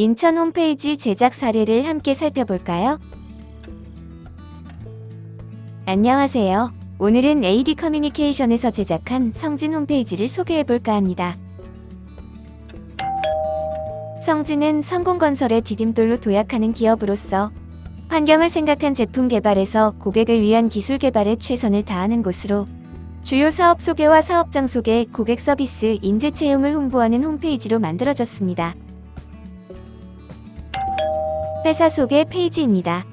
인천 홈페이지 제작 사례를 함께 살펴볼까요? 안녕하세요. 오늘은 AD 커뮤니케이션에서 제작한 성진 홈페이지를 소개해볼까 합니다. 성진은 성공건설의 디딤돌로 도약하는 기업으로서 환경을 생각한 제품 개발에서 고객을 위한 기술 개발에 최선을 다하는 곳으로 주요 사업 소개와 사업장 소개, 고객 서비스, 인재 채용을 홍보하는 홈페이지로 만들어졌습니다. 회사 소개 페이지입니다.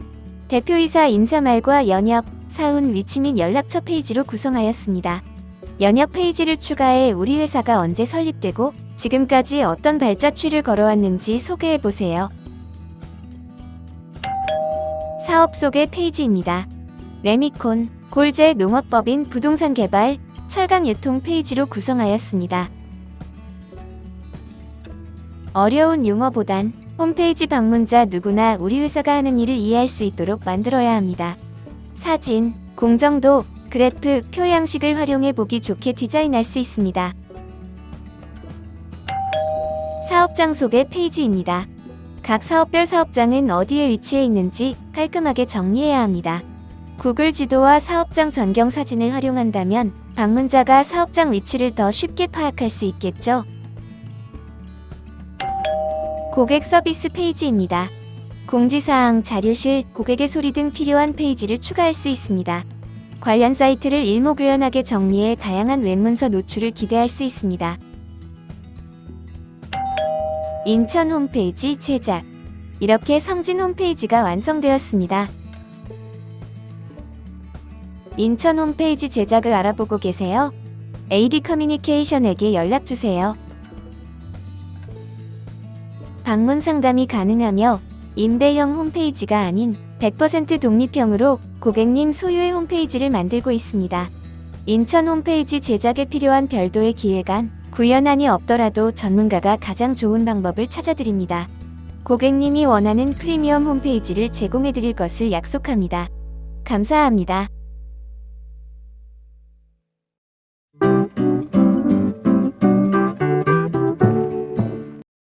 대표이사 인사말과 연역, 사훈 위치 및 연락처 페이지로 구성하였습니다. 연역 페이지를 추가해 우리 회사가 언제 설립되고 지금까지 어떤 발자취를 걸어왔는지 소개해 보세요. 사업 소개 페이지입니다. 레미콘, 골제 농업법인 부동산 개발, 철강 유통 페이지로 구성하였습니다. 어려운 용어보단 홈페이지 방문자 누구나 우리 회사가 하는 일을 이해할 수 있도록 만들어야 합니다. 사진, 공정도, 그래프, 표 양식을 활용해 보기 좋게 디자인할 수 있습니다. 사업장 소개 페이지입니다. 각 사업별 사업장은 어디에 위치해 있는지 깔끔하게 정리해야 합니다. 구글 지도와 사업장 전경 사진을 활용한다면 방문자가 사업장 위치를 더 쉽게 파악할 수 있겠죠. 고객 서비스 페이지입니다. 공지사항, 자료실, 고객의 소리 등 필요한 페이지를 추가할 수 있습니다. 관련 사이트를 일목요연하게 정리해 다양한 웹문서 노출을 기대할 수 있습니다. 인천 홈페이지 제작. 이렇게 성진 홈페이지가 완성되었습니다. 인천 홈페이지 제작을 알아보고 계세요? AD 커뮤니케이션에게 연락주세요. 방문 상담이 가능하며 임대형 홈페이지가 아닌 100% 독립형으로 고객님 소유의 홈페이지를 만들고 있습니다. 인천 홈페이지 제작에 필요한 별도의 기획안, 구현안이 없더라도 전문가가 가장 좋은 방법을 찾아드립니다. 고객님이 원하는 프리미엄 홈페이지를 제공해드릴 것을 약속합니다. 감사합니다.